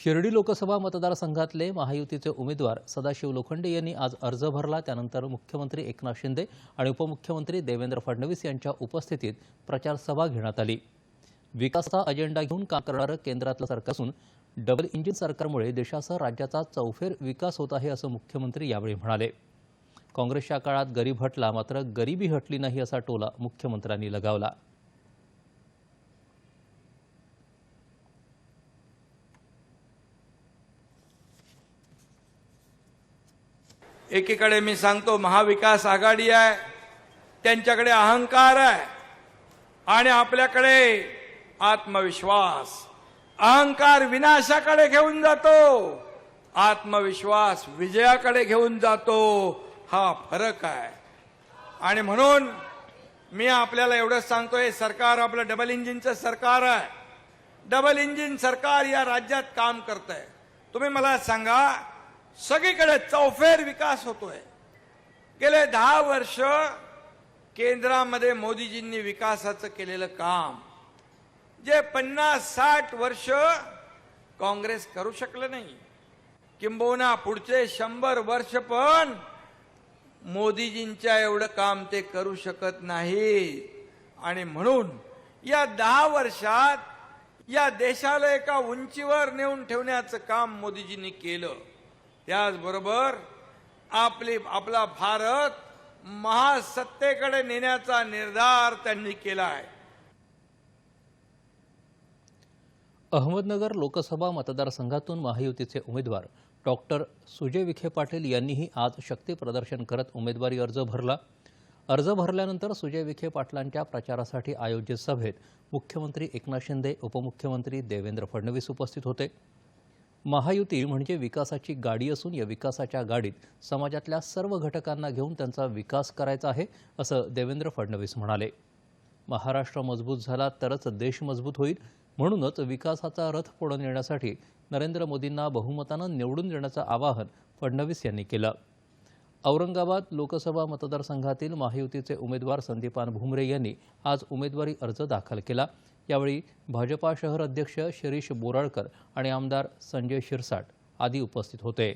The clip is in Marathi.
शिर्डी लोकसभा मतदारसंघातले महायुतीचे उमेदवार सदाशिव लोखंडे यांनी आज अर्ज भरला. त्यानंतर मुख्यमंत्री एकनाथ शिंदे आणि उपमुख्यमंत्री देवेंद्र फडणवीस यांच्या उपस्थितीत प्रचार सभा घेण्यात आली. विकासाचा अजेंडा घेऊन काम करणारं केंद्रातलं सरकार असून डबल इंजिन सरकारमुळे देशासह राज्याचा चौफेर विकास होत आहे असं मुख्यमंत्री यावेळी म्हणाले. काँग्रेसच्या काळात गरीब हटला मात्र गरिबी हटली नाही असा टोला मुख्यमंत्र्यांनी लगावला. एकीकडे मी सांगतो महाविकास आघाडी आहे त्यांच्याकडे अहंकार आहे आणि आपल्याकडे आत्मविश्वास. अहंकार विनाशाकडे घेऊन जातो आत्मविश्वास विजयाकडे घेऊन जातो हा फरक आहे. आणि म्हणून मी आपल्याला एवढंच सांगतोय सरकार आपलं डबल इंजिनचं सरकार आहे. डबल इंजिन सरकार या राज्यात काम करत आहे तुम्ही मला सांगा सगळीकडे चौफेर विकास होतोय. गेले दहा वर्ष केंद्रामध्ये मोदीजींनी विकासाचं केलेलं काम. जे पन्नास साठ वर्ष काँग्रेस करू शकलं नाही. किंबहुना पुढचे शंभर वर्ष पण मोदीजींच्या एवढं काम ते करू शकत नाही आणि म्हणून या दहा वर्षात या देशाला एका उंचीवर नेऊन ठेवण्याचं काम मोदीजींनी केलं. त्याचबरोबर आपली आपला भारत महासत्तेकडे नेण्याचा निर्धार त्यांनी केला आहे. अहमदनगर लोकसभा मतदारसंघातून महायुतीचे उमेदवार डॉक्टर सुजय विखे पाटील यांनीही आज शक्ती प्रदर्शन करत उमेदवारी अर्ज भरला. अर्ज भरल्यानंतर सुजय विखे पाटलांच्या प्रचारासाठी आयोजित सभेत मुख्यमंत्री एकनाथ शिंदे उपमुख्यमंत्री देवेंद्र फडणवीस उपस्थित होते. महायुती म्हणजे विकासाची गाडी असून या विकासाच्या गाडीत समाजातल्या सर्व घटकांना घेऊन त्यांचा विकास करायचा आहे असं देवेंद्र फडणवीस म्हणाले. महाराष्ट्र मजबूत झाला तरच देश मजबूत होईल म्हणूनच विकासाचा रथ पुढे नेण्यासाठी नरेंद्र मोदींना बहुमतानं निवडून देण्याचं आवाहन फडणवीस यांनी केलं. औरंगाबाद लोकसभा मतदारसंघातील महायुतीचे उमेदवार संदीपान भुमरे यांनी आज उमेदवारी अर्ज दाखल केला. यावेळी भाजपा शहर अध्यक्ष शिरीष बोराळकर आणि आमदार संजय शिरसाट आदी उपस्थित होते.